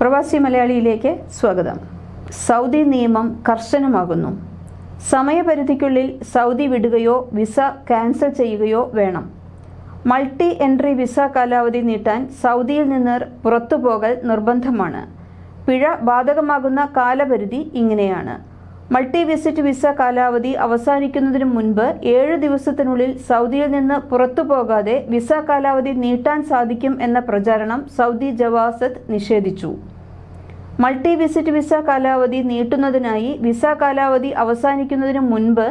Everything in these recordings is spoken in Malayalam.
പ്രവാസി മലയാളിയിലേക്ക് സ്വാഗതം. സൗദി നിയമം കർശനമാകുന്നു. സമയപരിധിക്കുള്ളിൽ സൗദി വിടുകയോ വിസ ക്യാൻസൽ ചെയ്യുകയോ വേണം. മൾട്ടി എൻട്രി വിസ കാലാവധി നീട്ടാൻ സൗദിയിൽ നിന്ന് പുറത്തുപോകൽ നിർബന്ധമാണ്. പിഴ ബാധകമാകുന്ന കാലപരിധി ഇങ്ങനെയാണ്. മൾട്ടി വിസിറ്റ് വിസ കാലാവധി അവസാനിക്കുന്നതിന് മുൻപ് ഏഴ് ദിവസത്തിനുള്ളിൽ സൗദിയിൽ നിന്ന് പുറത്തു പോകാതെ വിസ കാലാവധി നീട്ടാൻ സാധിക്കും എന്ന പ്രചാരണം സൗദി ജവാസത്ത് നിഷേധിച്ചു. മൾട്ടി വിസിറ്റ് വിസ കാലാവധി നീട്ടുന്നതിനായി വിസ കാലാവധി അവസാനിക്കുന്നതിന് മുൻപ്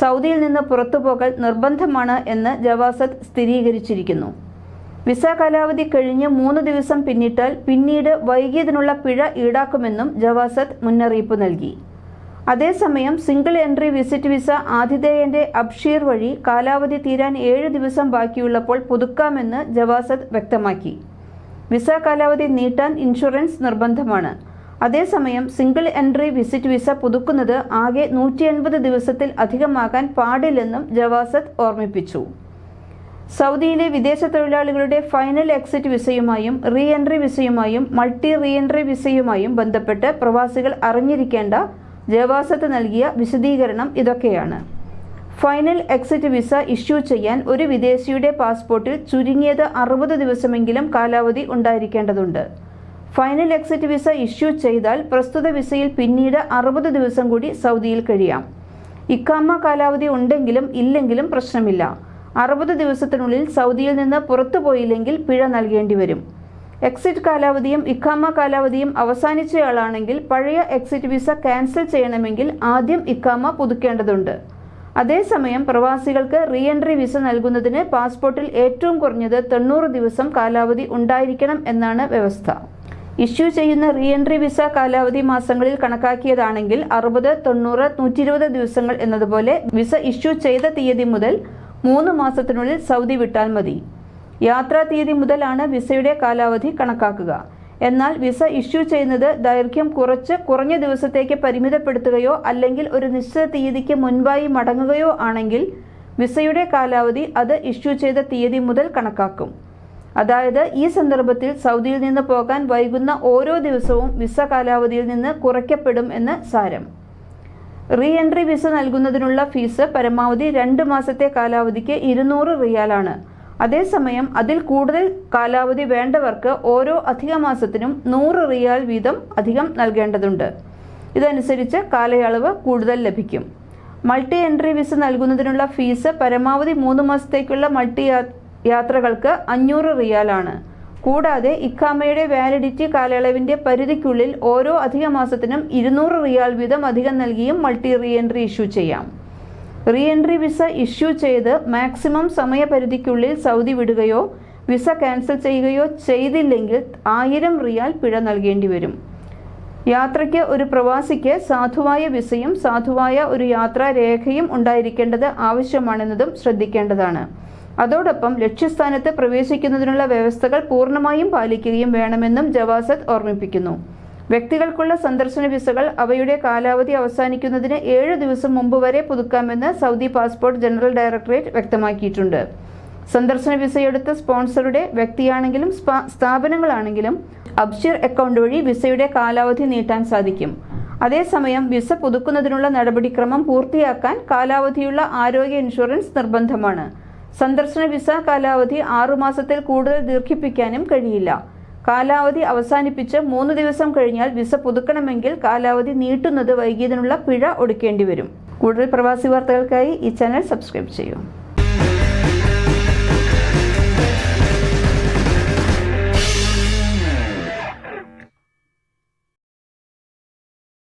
സൗദിയിൽ നിന്ന് പുറത്തുപോകൽ നിർബന്ധമാണ് എന്ന് ജവാസത്ത് സ്ഥിരീകരിച്ചിരിക്കുന്നു. വിസ കാലാവധി കഴിഞ്ഞ് മൂന്ന് ദിവസം പിന്നിട്ടാൽ പിന്നീട് വൈകിയതിനുള്ള പിഴ ഈടാക്കുമെന്നും ജവാസത്ത് മുന്നറിയിപ്പ് നൽകി. അതേസമയം സിംഗിൾ എൻട്രി വിസിറ്റ് വിസ ആതിഥേയന്റെ അബ്ഷീർ വഴി കാലാവധി തീരാൻ ഏഴ് ദിവസം ബാക്കിയുള്ളപ്പോൾ പുതുക്കാമെന്ന് ജവാസദ് വ്യക്തമാക്കി. വിസ കാലാവധി നീട്ടാൻ ഇൻഷുറൻസ് നിർബന്ധമാണ്. അതേസമയം സിംഗിൾ എൻട്രി വിസിറ്റ് വിസ പുതുക്കുന്നത് ആകെ നൂറ്റി എൺപത് ദിവസത്തിൽ അധികമാകാൻ പാടില്ലെന്നും ജവാസദ് ഓർമ്മിപ്പിച്ചു. സൗദിയിലെ വിദേശ തൊഴിലാളികളുടെ ഫൈനൽ എക്സിറ്റ് വിസയുമായും റീ എൻട്രി വിസയുമായും മൾട്ടി റീ എൻട്രി വിസയുമായും ബന്ധപ്പെട്ട് പ്രവാസികൾ അറിഞ്ഞിരിക്കേണ്ട ജവാസത്ത് നൽകിയ വിശദീകരണം ഇതൊക്കെയാണ്. ഫൈനൽ എക്സിറ്റ് വിസ ഇഷ്യൂ ചെയ്യാൻ ഒരു വിദേശിയുടെ പാസ്പോർട്ടിൽ ചുരുങ്ങിയത് അറുപത് ദിവസമെങ്കിലും കാലാവധി ഉണ്ടായിരിക്കേണ്ടതുണ്ട്. ഫൈനൽ എക്സിറ്റ് വിസ ഇഷ്യൂ ചെയ്താൽ പ്രസ്തുത വിസയിൽ പിന്നീട് അറുപത് ദിവസം കൂടി സൗദിയിൽ കഴിയാം. ഇക്കാമ കാലാവധി ഉണ്ടെങ്കിലും ഇല്ലെങ്കിലും പ്രശ്നമില്ല. അറുപത് ദിവസത്തിനുള്ളിൽ സൗദിയിൽ നിന്ന് പുറത്തുപോയില്ലെങ്കിൽ പിഴ നൽകേണ്ടി വരും. എക്സിറ്റ് കാലാവധിയും ഇഖാമ കാലാവധിയും അവസാനിച്ചയാളാണെങ്കിൽ പഴയ എക്സിറ്റ് വിസ ക്യാൻസൽ ചെയ്യണമെങ്കിൽ ആദ്യം ഇഖാമ പുതുക്കേണ്ടതുണ്ട്. അതേസമയം പ്രവാസികൾക്ക് റീ എൻട്രി വിസ നൽകുന്നതിന് പാസ്പോർട്ടിൽ ഏറ്റവും കുറഞ്ഞത് തൊണ്ണൂറ് ദിവസം കാലാവധി ഉണ്ടായിരിക്കണം എന്നാണ് വ്യവസ്ഥ. ഇഷ്യൂ ചെയ്യുന്ന റീ എൻട്രി വിസ കാലാവധി മാസങ്ങളിൽ കണക്കാക്കിയതാണെങ്കിൽ അറുപത് തൊണ്ണൂറ് നൂറ്റി ഇരുപത് ദിവസങ്ങൾ എന്നതുപോലെ വിസ ഇഷ്യൂ ചെയ്ത തീയതി മുതൽ മൂന്ന് മാസത്തിനുള്ളിൽ സൗദി വിട്ടാൽ മതി. യാത്രാ തീയതി മുതലാണ് വിസയുടെ കാലാവധി കണക്കാക്കുക. എന്നാൽ വിസ ഇഷ്യൂ ചെയ്യുന്നത് ദൈർഘ്യം കുറച്ച് കുറഞ്ഞ ദിവസത്തേക്ക് പരിമിതപ്പെടുത്തുകയോ അല്ലെങ്കിൽ ഒരു നിശ്ചിത തീയതിക്ക് മുൻപായി മടങ്ങുകയോ ആണെങ്കിൽ വിസയുടെ കാലാവധി അത് ഇഷ്യൂ ചെയ്ത തീയതി മുതൽ കണക്കാക്കും. അതായത് ഈ സന്ദർഭത്തിൽ സൗദിയിൽ നിന്ന് പോകാൻ വൈകുന്ന ഓരോ ദിവസവും വിസ കാലാവധിയിൽ നിന്ന് കുറയ്ക്കപ്പെടും എന്ന് സാരം. റീ എൻട്രി വിസ നൽകുന്നതിനുള്ള ഫീസ് പരമാവധി രണ്ട് മാസത്തെ കാലാവധിക്ക് ഇരുന്നൂറ് റിയാലാണ്. അതേസമയം അതിൽ കൂടുതൽ കാലാവധി വേണ്ടവർക്ക് ഓരോ അധിക മാസത്തിനും നൂറ് റിയാൽ വീതം അധികം നൽകേണ്ടതുണ്ട്. ഇതനുസരിച്ച് കാലയളവ് കൂടുതൽ ലഭിക്കും. മൾട്ടി എൻട്രി വിസ നൽകുന്നതിനുള്ള ഫീസ് പരമാവധി മൂന്ന് മാസത്തേക്കുള്ള മൾട്ടി യാത്രകൾക്ക് അഞ്ഞൂറ് റിയാലാണ്. കൂടാതെ ഇക്കാമയുടെ വാലിഡിറ്റി കാലയളവിന്റെ പരിധിക്കുള്ളിൽ ഓരോ അധിക മാസത്തിനും ഇരുന്നൂറ് റിയാൽ വീതം അധികം നൽകിയും മൾട്ടി റീ എൻട്രി ഇഷ്യൂ ചെയ്യാം. റീ എൻട്രി വിസ ഇഷ്യൂ ചെയ്ത് മാക്സിമം സമയപരിധിക്കുള്ളിൽ സൗദി വിടുകയോ വിസ ക്യാൻസൽ ചെയ്യുകയോ ചെയ്തില്ലെങ്കിൽ ആയിരം റിയാൽ പിഴ നൽകേണ്ടി വരും. യാത്രയ്ക്ക് ഒരു പ്രവാസിക്ക് സാധുവായ വിസയും സാധുവായ ഒരു യാത്രാരേഖയും ഉണ്ടായിരിക്കേണ്ടത് ആവശ്യമാണെന്നതും ശ്രദ്ധിക്കേണ്ടതാണ്. അതോടൊപ്പം ലക്ഷ്യസ്ഥാനത്ത് പ്രവേശിക്കുന്നതിനുള്ള വ്യവസ്ഥകൾ പൂർണമായും പാലിക്കുകയും വേണമെന്നും ജവാസത്ത് ഓർമ്മിപ്പിക്കുന്നു. വ്യക്തികൾക്കുള്ള സന്ദർശന വിസകൾ അവയുടെ കാലാവധി അവസാനിക്കുന്നതിന് ഏഴ് ദിവസം മുമ്പ് വരെ പുതുക്കാമെന്ന് സൗദി പാസ്പോർട്ട് ജനറൽ ഡയറക്ടറേറ്റ് വ്യക്തമാക്കിയിട്ടുണ്ട്. സന്ദർശന വിസയെടുത്ത സ്പോൺസറുടെ വ്യക്തിയാണെങ്കിലും സ്ഥാപനങ്ങളാണെങ്കിലും അബ്ഷിർ അക്കൗണ്ട് വഴി വിസയുടെ കാലാവധി നീട്ടാൻ സാധിക്കും. അതേസമയം വിസ പുതുക്കുന്നതിനുള്ള നടപടിക്രമം പൂർത്തിയാക്കാൻ കാലാവധിയുള്ള ആരോഗ്യ ഇൻഷുറൻസ് നിർബന്ധമാണ്. സന്ദർശന വിസ കാലാവധി ആറുമാസത്തിൽ കൂടുതൽ ദീർഘിപ്പിക്കാനും കഴിയില്ല. കാലാവധി അവസാനിപ്പിച്ച് മൂന്ന് ദിവസം കഴിഞ്ഞാൽ വിസ പുതുക്കണമെങ്കിൽ കാലാവധി നീട്ടുന്നത് വൈകിയതിനുള്ള പിഴ ഒടുക്കേണ്ടി വരും. കൂടുതൽ പ്രവാസി വാർത്തകൾക്കായി ഈ ചാനൽ സബ്സ്ക്രൈബ് ചെയ്യൂ.